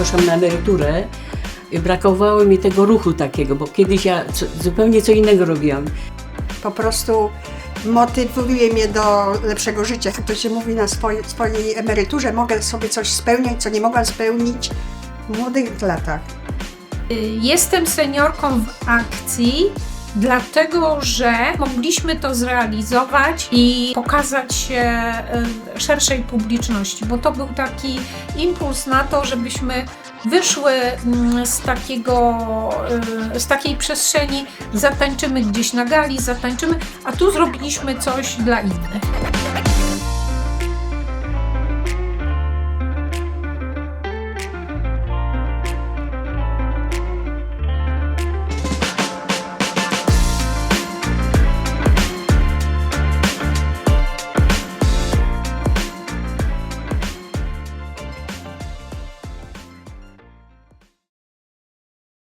poszłam na emeryturę, brakowało mi tego ruchu takiego, bo kiedyś ja co, zupełnie co innego robiłam. Po prostu motywuje mnie do lepszego życia. Jak to się mówi na swojej, swojej emeryturze, mogę sobie coś spełniać, co nie mogłam spełnić w młodych latach. Y, Jestem seniorką w akcji, dlatego że mogliśmy to zrealizować i pokazać się y, szerszej publiczności, bo to był taki impuls na to, żebyśmy wyszły mm, z, takiego, y, z takiej przestrzeni, zatańczymy gdzieś na gali, zatańczymy, a tu zrobiliśmy coś dla innych.